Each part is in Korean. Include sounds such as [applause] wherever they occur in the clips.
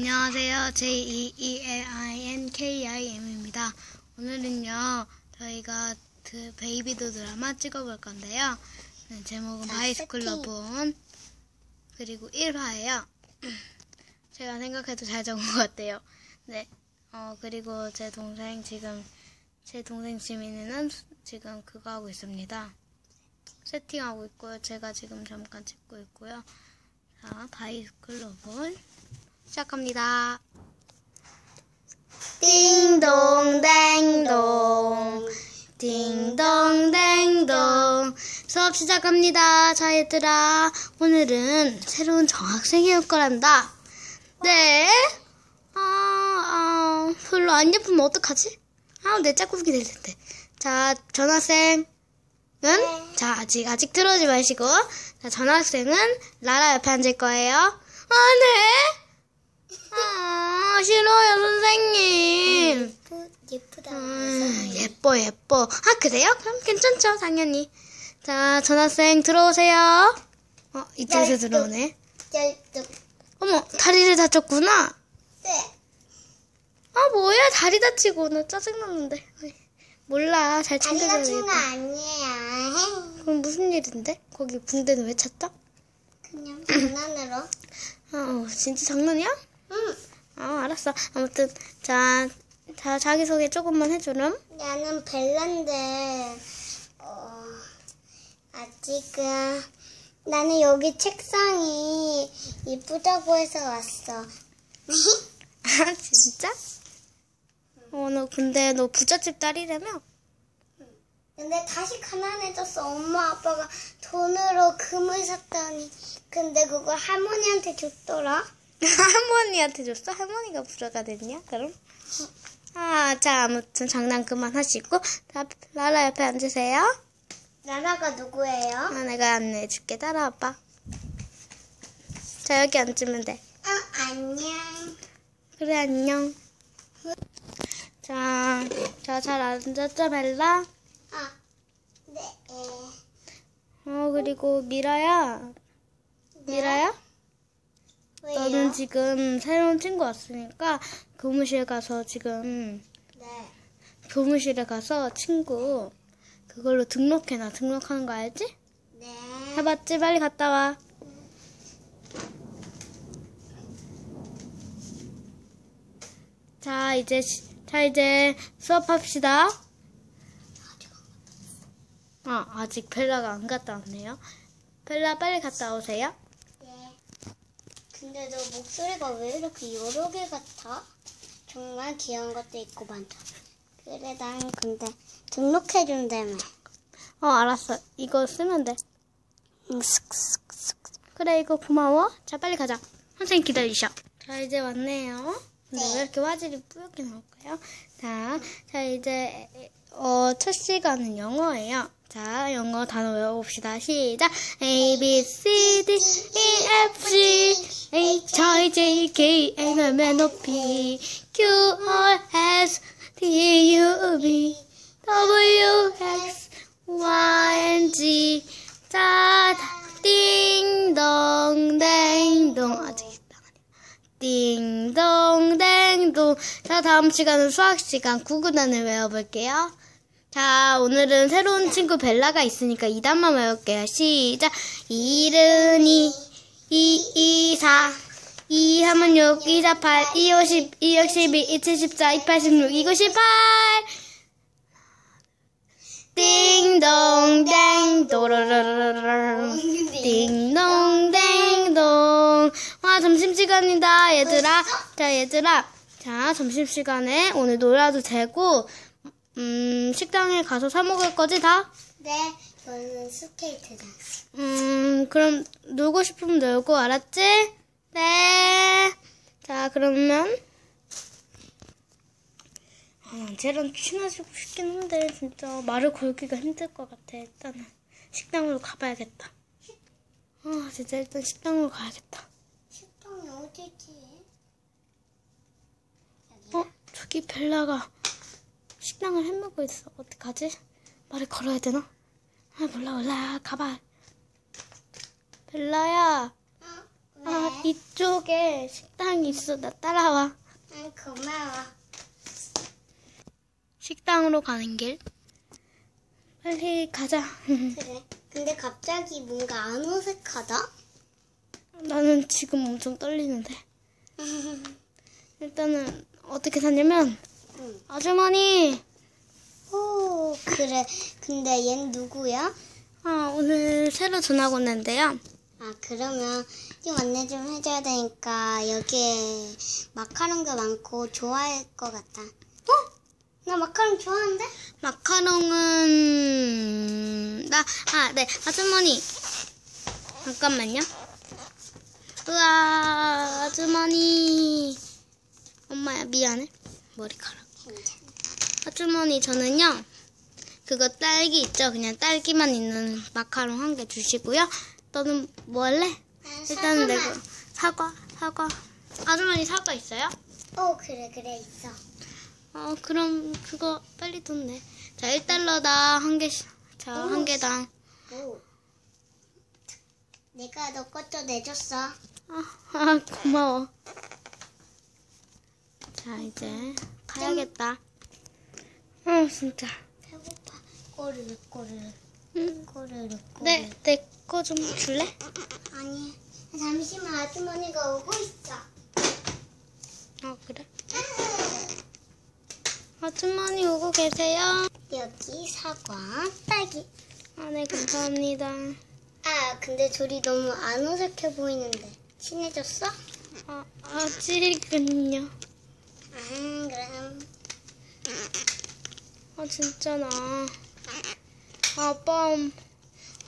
안녕하세요. J-E-E-L-I-N-K-I-M입니다. 오늘은요, 저희가 그 베이비도 드라마 찍어볼 건데요. 네, 제목은 세팅. 러본 그리고 1화예요. [clears throat] 제가 생각해도 잘 적은 것 같아요. 네. 어, 그리고 제 동생 지금, 제 동생 지민이는 지금 그거 하고 있습니다. 세팅하고 있고요. 제가 지금 잠깐 찍고 있고요. 자, 바이스쿨 러본 시작합니다. 띵동댕동 띵동댕동 수업 시작합니다. 자 얘들아 오늘은 새로운 정학생이 올 거란다. 네? 아, 아 별로 안 예쁘면 어떡하지? 아, 내 짝꿍이 될 텐데. 자 전학생은 자 아직 아직 들어오지 마시고 자 전학생은 라라 옆에 앉을 거예요. 아 네? 아 싫어요 선생님. 예쁘, 예쁘다. 음, 예뻐 예뻐. 아 그래요? 그럼 괜찮죠 당연히. 자 전학생 들어오세요. 어 이쪽에서 네, 들어오네. 열두. 어머 다리를 다쳤구나. 네. 아 뭐야 다리 다치고 나 짜증났는데. 몰라 잘 다리 챙겨줘야 다친 거 아니에요. 그럼 무슨 일인데? 거기 붕대는 왜 찼다? 그냥 장난으로. 아 어, 진짜 장난이야? 응. 아 알았어. 아무튼 자, 자 자기 소개 조금만 해주렴. 나는 벨란데, 어, 아직은, 나는 여기 책상이 이쁘다고 해서 왔어. [laughs] 아 진짜? 어 너 근데 너 부잣집 딸이라며? 근데 다시 가난해졌어. 엄마 아빠가 돈으로 금을 샀더니. 근데 그걸 할머니한테 줬더라. 할머니한테 줬어? 할머니가 부자가 됐냐? 그럼? 아, 자, 아무튼 장난 그만하시고, 자, 라라 옆에 앉으세요. 나라가 누구예요? 아, 내가 안내해줄게. 따라와봐. 자, 여기 앉으면 돼. 아, 안녕. 그래, 안녕. 자, 자, 잘 앉았죠, 벨라? 아, 네. 어, 그리고 미라야. 미라야? 왜요? 너는 지금 새로운 친구 왔으니까 교무실 가서 지금 네. 교무실에 가서 친구 그걸로 등록해놔. 등록하는 거 알지? 네. 해봤지? 빨리 갔다 와. 자, 이제, 시- 자, 이제 수업합시다. 아, 아직 벨라가 안 갔다 왔네요. 벨라 빨리 갔다 오세요. 네. 근데 너 목소리가 왜 이렇게 여러 개 같아? 정말 귀여운 것도 있고 많다. 그래, 난 근데 등록해준다며. 어, 알았어. 이거 쓰면 돼. 음, 슥슥슥. 그래, 이거 고마워. 자, 빨리 가자. 선생님 기다리셔. 자, 이제 왔네요. 근데 네. 왜 이렇게 화질이 뿌옇게 나올까요? 자, 자, 이제, 어, 첫 시간은 영어예요. 자, 영어 단어 외워봅시다. 시작. A, B, C, D, E, F, G, H, I, J, K, L, M, N, O, P, Q, R, S, T, U, V, W, X, Y, and Z. 자, 띵동, 댕동. 아직 띵동 댕동. 자, 다음 시간은 수학 시간 구구단을 외워볼게요. 자, 오늘은 새로운 친구 벨라가 있으니까 이단만 외울게요. 시작. 이른이, 이, 이, 사. 이, 하면 6, 2, 4, 8, 2, 5, 10, 2, 6, 12, 2, 7, 14, 2, 8, 16, 2, 9, 18. 띵동댕, 도로로로로. 띵동댕동. 와, 점심시간이다, 얘들아. 자, 얘들아. 자, 점심시간에 오늘 놀아도 되고, 음, 식당에 가서 사 먹을 거지, 다? 네, 저는 스케이트장. 음, 그럼 놀고 싶으면 놀고, 알았지? 네. 자, 그러면. 아, 쟤랑 친해지고 싶긴 한데, 진짜 말을 걸기가 힘들 것 같아. 일단은 식당으로 가봐야겠다. 아, 진짜 일단 식당으로 가야겠다. 식당이 어디지? 어, 저기 벨라가 식당을 해먹고 있어. 어떡하지? 말을 걸어야 되나? 아, 몰라, 몰라. 가봐. 벨라야. 어? 아, 이쪽에 식당이 있어. 나 따라와. 응, 고마워. 식당으로 가는 길. 빨리 가자. [laughs] 그래. 근데 갑자기 뭔가 안 어색하다? 나는 지금 엄청 떨리는데. [laughs] 일단은 어떻게 샀냐면 응. 아주머니 오, 그래. 근데 얜 누구야? 아, 오늘 새로 전학 왔는데요. 아, 그러면 좀 안내 좀 해줘야 되니까 여기에 마카롱도 많고 좋아할 것 같아. 어? 나 마카롱 좋아하는데? 마카롱은 나 아, 네. 아주머니. 잠깐만요. 우와, 아주머니. 엄마야, 미안해. 머리카락. 아주머니, 저는요. 그거 딸기 있죠? 그냥 딸기만 있는 마카롱 한 개 주시고요. 너는 뭐 할래? 일단은 내가 사과, 사과. 아주머니 사과 있어요? 어, 그래, 그래, 있어. 어, 그럼 그거 빨리 돈 내. 자, 1달러다 한 개씩. 자, 한 개당. 오. 내가 너 것도 내줬어. 아, 아, 고마워. 자, 이제 가야겠다. 아, 진짜. 배고파. 꼬르르, 꼬르르, 응. 꼬르르, 꼬르르. 네, 내 거 좀 줄래? 아니, 잠시만 아주머니가 오고 있어. 어, 그래. 아주머니 오고 계세요? 여기 사과, 딸기. 아, 네, 감사합니다. 아, 근데 둘이 너무 안 어색해 보이는데. 친해졌어? 아, 아직은요. 아, 그럼. 아, 진짜 나. 아빠,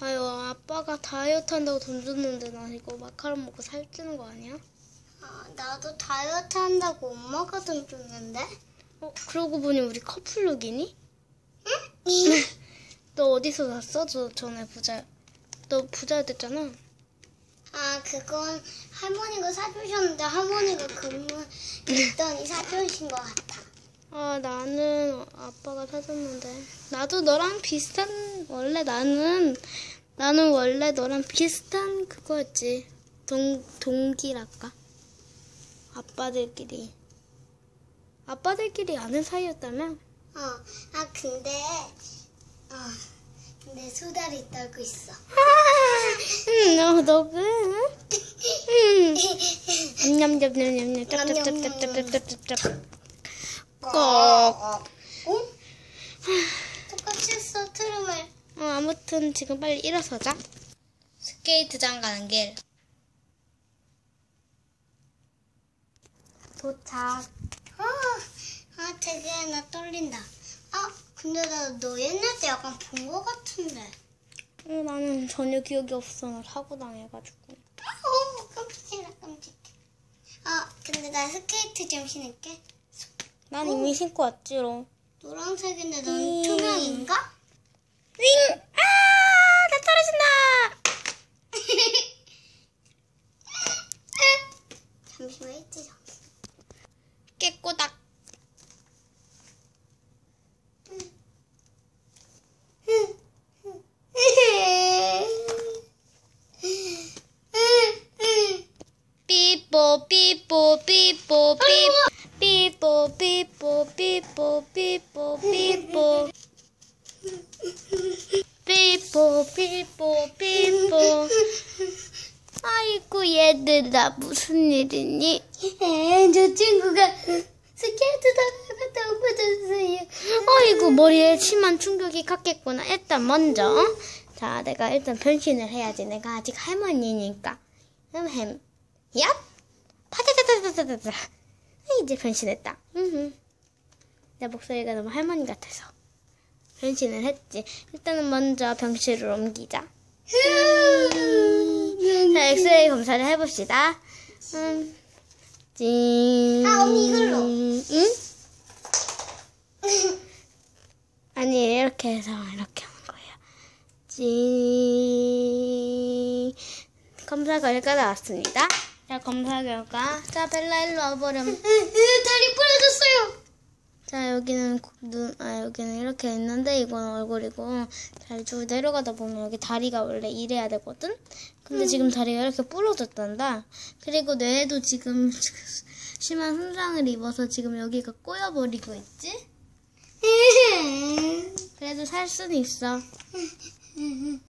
아유, 아빠가 다이어트 한다고 돈 줬는데 나 이거 마카롱 먹고 살찌는 거 아니야? 아, 나도 다이어트 한다고 엄마가 돈 줬는데? 어, 그러고 보니 우리 커플룩이니? 응? [laughs] 너 어디서 샀어? 저 전에 부자, 너 부자 됐잖아. 아, 그건 할머니가 사주셨는데 할머니가 근무 있더니 사주신 것 같아. 아, 나는 아빠가 사줬는데. 나도 너랑 비슷한, 원래 나는, 나는 원래 너랑 비슷한 그거였지. 동, 동기랄까? 아빠들끼리. 아빠들끼리 아는 사이였다며? 어, 아, 근데, 어, 근데 수다리 떨고 있어. 응, 너, 너그? 응. 냠냠냠냠냠, 짭짭짭짭짭짭짭짭. 꼭. 어? 똑같이 했어, 트름을. 어, 아무튼 지금 빨리 일어서자. 스케이트장 가는 길. 도착. 아, 아, 되게 나 떨린다. 아, 근데 나 너 옛날 때 약간 본것 같은데. 어, 나는 전혀 기억이 없어. 나 사고 당해가지고. 어, 깜짝이야, 깜짝이야. 아, 근데 나 스케이트 좀 신을게. 난 이미 신고 왔지롱. 노란색인데 넌 음. 투명인가? 윙! 아! 나 떨어진다! [laughs] 잠시만, 잠시. 깨꼬닥. [laughs] 삐뽀 삐뽀 삐뽀 삐 삐뽀 삐뽀 삐뽀 아이고 얘들아 무슨 일이니? 에, 저 친구가 스케이트 타다가 넘어졌어요. 아이고 머리에 심한 충격이 갔겠구나. 일단 먼저 어? 자 내가 일단 변신을 해야지. 내가 아직 할머니니까. 흠햄 얍 파자자자자자자. 이제 변신했다. 내 목소리가 너무 할머니 같아서 변신을 했지. 일단은 먼저 병실을 옮기자. 자 엑스레이 검사를 해봅시다. 음. 찡. 아, 언니 이걸로. 응? 아니 이렇게 해서 이렇게 하는 거예요. 찡 검사 결과 나왔습니다. 자 검사 결과 자 벨라 일로 와보렴. 다리 부러졌어요. 자, 여기는 고- 눈, 아, 여기는 이렇게 있는데, 이건 얼굴이고, 자, 쭉 내려가다 보면 여기 다리가 원래 이래야 되거든? 근데 지금 다리가 이렇게 부러졌단다. 그리고 뇌도 지금 [laughs] 심한 손상을 입어서 지금 여기가 꼬여버리고 있지? [laughs] 그래도 살 수는 있어. [laughs]